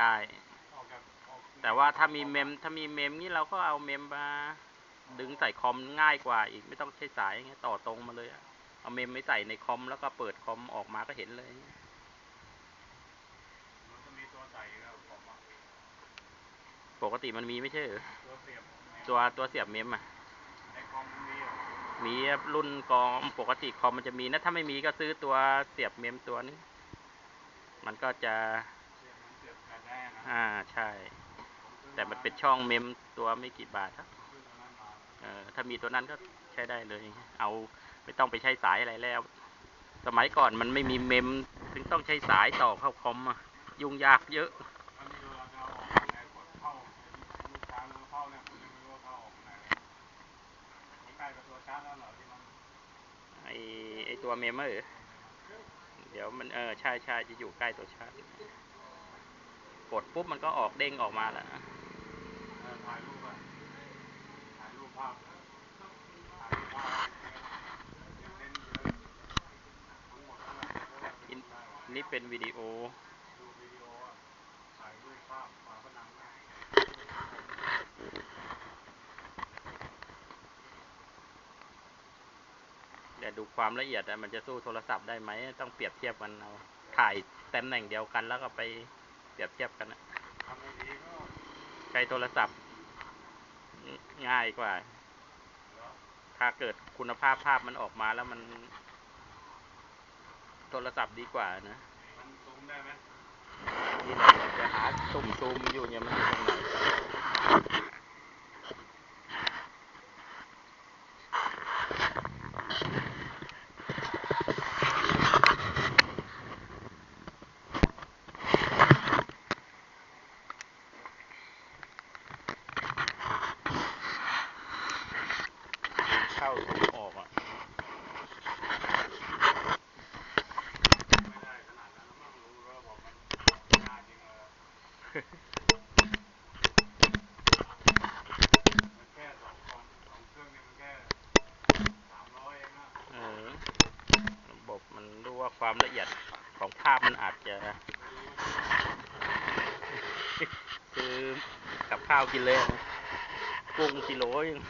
ได้ แต่ว่าถ้ามีเมมถ้ามีเมมนี่เราก็เอาเมมมาดึงใส่คอมง่ายกว่าอีกไม่ต้องใช้สายเงี้ยต่อตรงมาเลยอเอาเมมไม่ใส่ในคอมแล้วก็เปิดคอมออกมาก็เห็นเลยปกติมันมีไม่ใช่หรือตัวตัวเสียบเมมอะมีรุ่นกองปกติคอมมันจะมีนะถ้าไม่มีก็ซื้อตัวเสียบเมมตัวนึงมันก็จะ อ่าใช่ แต่มันเป็นช่องเมมตัวไม่กี่บาทครับซื้อตัวนั้นมาเออถ้ามีตัวนั้นก็ใช้ได้เลย เอาไม่ต้องไปใช้สายอะไรแล้ว สมัยก่อนมันไม่มีเมม ถึงต้องใช้สายต่อเข้าคอมยุ่งยากเยอะไอไอตัวเมมเมอร์เดี๋ยวมันเออใช่ใช่จะอยู่ใกล้ตัวชาร์จ กดปุ๊บมันก็ออกเด้งออกมาแล้วถ่ายรูปอะถ่ายรูปภาพนี่เป็นวิดีโอดูวิดีโออะถ่ายรูปภาพฝาผนังนะแต่ดูความละเอียดอะมันจะสู้โทรศัพท์ได้ไหม ต้องเปรียบเทียบกันเอา ถ่ายตำแหน่งเดียวกันแล้วก็ไป เปรียบเทียบกันอะทำให้ดีก็ใช้โทรศัพท์ ง่ายกว่าเหรอถ้าเกิดคุณภาพภาพมันออกมาแล้วมัน โทรศัพท์ดีกว่านะมันซูมได้ไหมนี่แหละจะหาตุ่มซูมอยู่เนี่ยมันอยู่ตรงไหนเข้าซูมออกอะ ไม่ได้ขนาดนั้นมั้งรู้แล้วบอกมันง่ายจริงเลยมันแค่สองกล่องสองเครื่องนี่มันแค่สามร้ อยเองนะเออระบบมันรู้ว่าความละเอียดของภาพมันอาจจะซื้อกับข้าวกินเลย กุ้งกิโลยัง